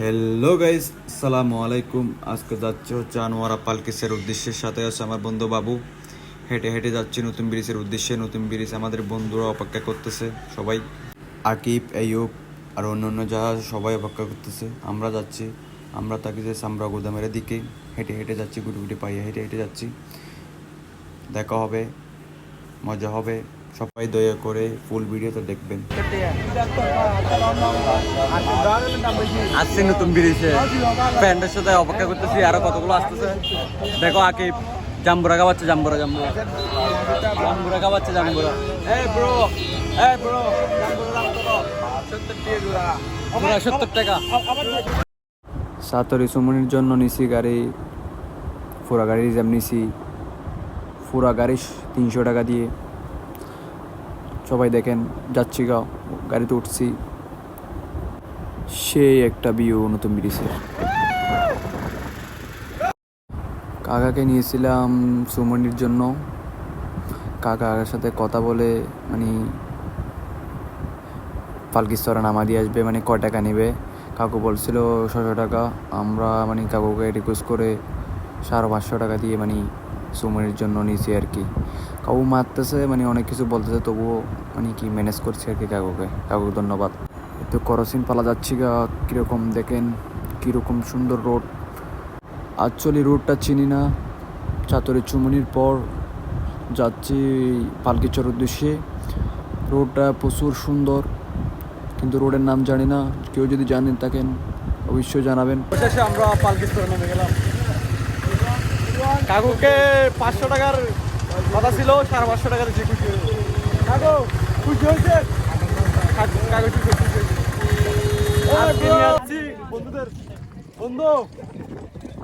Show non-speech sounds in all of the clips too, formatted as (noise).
Hello guys আসসালামু আলাইকুম আজকে যাচ্ছে হচ্ছে আনোয়ারা পালকিসের উদ্দেশ্যের সাথে আছে আমার বন্ধু বাবু। হেঁটে হেঁটে যাচ্ছি নতুন ব্রিজের উদ্দেশ্যে। নতুন ব্রিজ আমাদের বন্ধুরা অপেক্ষা করতেছে, সবাই। আকিব, আইয়ুব আর অন্য অন্য যারা সবাই অপেক্ষা করতেছে। আমরা যাচ্ছি, আমরা তাকে যে সামরা গোদামের দিকে। হেঁটে হেঁটে যাচ্ছি, গুটি গুটি পাইয়ে হেঁটে হেঁটে যাচ্ছি। দেখা হবে, মজা হবে। সবাই দয়া করে ফুল ভিডিওতে দেখবেন। আসছে নতুন ব্রিজে ফ্রেন্ডের সাথে অপেক্ষা করতেছি আরও কতগুলো আসতেছে। দেখো আকিব জাম্বুরা খাওয়াচ্ছে জাম্বুরা জাম্বুরা। জাম্বুরা খাওয়াচ্ছে জাম্বুরা। এই ব্রো এই ব্রো সত্তর টাকা। সাতরি সুমনির জন্য নিছি গাড়ি ফুরা গাড়ি রিজার্ভ নিছি। পুরা গাড়ি তিনশো টাকা দিয়ে। সবাই দেখেন, যাচ্ছি গা, গাড়িতে উঠছি। সেই একটা বিউ নতুন ব্রিজের কাকাকে নিয়েছিলাম সুমনির জন্য। কাকার সাথে কথা বলে মানে পালকিস্তরা নামা দিয়ে আসবে মানে ক টাকা নেবে। কাকু বলছিল ছশো টাকা। আমরা মানে কাকুকে রিকোয়েস্ট করে সাড়ে পাঁচশো টাকা দিয়ে মানে সুমনির জন্য নিয়েছি আর কি। কাকু মারতেছে মানে অনেক কিছু বলতেছে, তবুও মানে কি ম্যানেজ করছি আর কি কাকুকে। কাকুকে ধন্যবাদ। তো করসিন পালা যাচ্ছি গা, কীরকম দেখেন, কীরকম সুন্দর রোড অ্যাকচুয়ালি রোডটা চিনি না। চাতরি চুমনির পর যাচ্ছি পালকিচর উদ্দেশ্যে। রোডটা প্রচুর সুন্দর, কিন্তু রোডের নাম জানি না। কেউ যদি জানেন থাকেন, অবশ্যই জানাবেন। আমরা পালকিস্তরে নেমে গেলাম। কাকুকে পাঁচশো টাকার কথা ছিল সাড়ে পাঁচশো টাকার যে খুশি হয়েছে কাকু খুশি হয়েছে? কাকু খুশি হয়েছে। বন্ধুদের। বন্ধু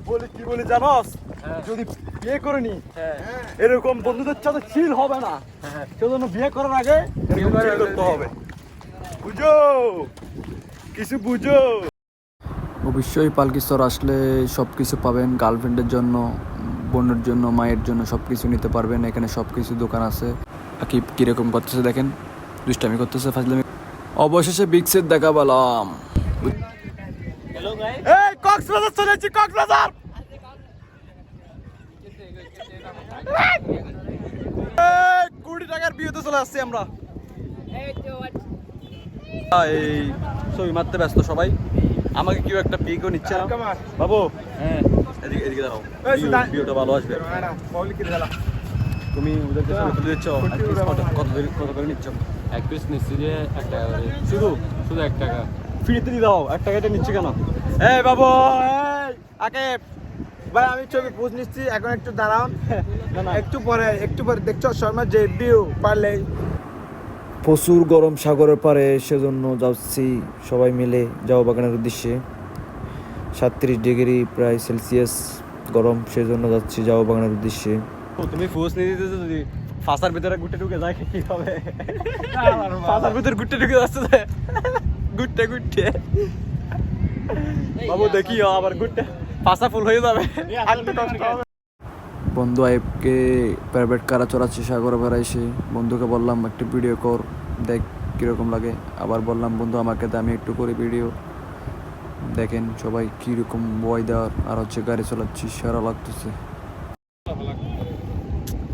বলি কি বলি জানোস? যদি বিয়ে করে নি এরকম বন্ধুদের সাথে চিল হবে না। সেজন্য বিয়ে করার আগে করতে হবে। বুঝো? কিছু বুঝো? অবশ্যই পালকিস্তর আসলে সব কিছু পাবেন গার্লফ্রেন্ডের জন্য। বোনের জন্য মায়ের জন্য সব কিছু নিতে পারবেন। এখানে সব কিছু দোকান আছে। কি কীরকম করতেছে দেখেন। দুষ্টামি করতেছে ফাজলামি। অবশেষে বিগ সেট দেখা পেলাম কক্সবাজার চলে যাচ্ছি কক্সবাজার! এই কুড়ি টাকার বিয়েতে চলে আসছি আমরা। এই ছবি মারতে ব্যস্ত সবাই। আমাকে কেউ একটা পিকও নিচ্ছে না। বাবু হ্যাঁ। এদিকে এদিকে দাঁড়াও ভিডিওটা ভালো আসবে। তুমি ওদেরকে তুলে দিচ্ছ? কত কত করে- কত করে নিচ্ছ? এক পিস নিচ্ছি যে এক টাকা করে। শুধু? শুধু এক টাকা। ফ্রিতে দিয়ে দাও। এক টাকাটা নিচ্ছে কেন? এই বাবু এই ভাই আমি ছবি পোজ নিচ্ছি এখন একটু (laughs) একটু পরে একটু পরে দেখছ শর্মা যে ভিউ পারলে। প্রচুর গরম সাগরের পারে সেজন্য যাচ্ছি সবাই মিলে যাও বাগানের উদ্দেশ্যে। সাতত্রিশ ডিগ্রি প্রায় সেলসিয়াস। গরম সেজন্য যাচ্ছি যাও বাগানের উদ্দেশ্যে। তুমি ফুস নিয়ে দিতেছো যদি ফাঁসার ভিতরে গুটে ঢুকে যায় কি হবে? ফাঁসার ভিতরে গুটে ঢুকে যাচ্ছে। গুটে গুটে বাবু দেখি আবার গুটে ফাঁসা ফুল হয়ে যাবে। বন্ধু আইবকে প্রাইভেট কারা চড়াচ্ছি সাগর এসে। বন্ধুকে বললাম একটু ভিডিও কর দেখ কীরকম লাগে। আবার বললাম বন্ধু আমাকে দে, আমি একটু করি ভিডিও দেখেন সবাই কীরকম ওয়েদার আর হচ্ছে গাড়ি চালাচ্ছি সারা লাগতেছে।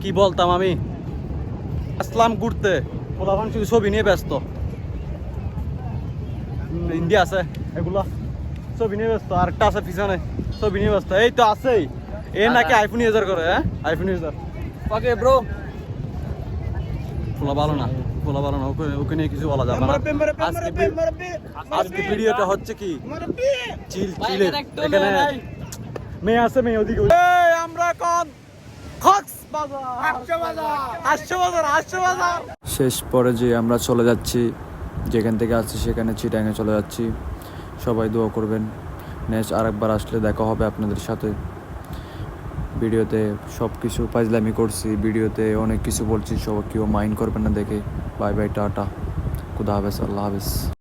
কি বলতাম আমি? আসলাম ঘুরতে। প্রধান শুধু ছবি নিয়ে ব্যস্ত। ইন্ডিয়া আছে। এগুলা? ছবি নিয়ে ব্যস্ত আর একটা আছে পিছনে। ছবি নিয়ে ব্যস্ত। এই তো আছেই। এ নাকি আইফোন ইউজার করে হ্যাঁ? আইফোন ইউজার ওকে ব্রো খোলা ভালো না খোলা ভালো না ওকে ওকে নিয়ে কিছু বলা যাবে না। আজকে ভিডিওটা হচ্ছে কি? চিল চিলের। এখানে মেয়ে আছে মেয়ে ওদিকে আমরা এখন শেষ পরে যে আমরা চলে যাচ্ছি যেখান থেকে আসছি সেখানে চিটাঙে চলে যাচ্ছি। সবাই দোয়া করবেন। নেক্সট আরেকবার আসলে দেখা হবে আপনাদের সাথে। ভিডিওতে সব কিছু পাজলামি করছি, ভিডিওতে অনেক কিছু বলছি সব কেউ মাইন্ড করবেন না দেখে। Bye bye, ta ta. খুদা হাফেজ, আল্লাহ হাফেজ।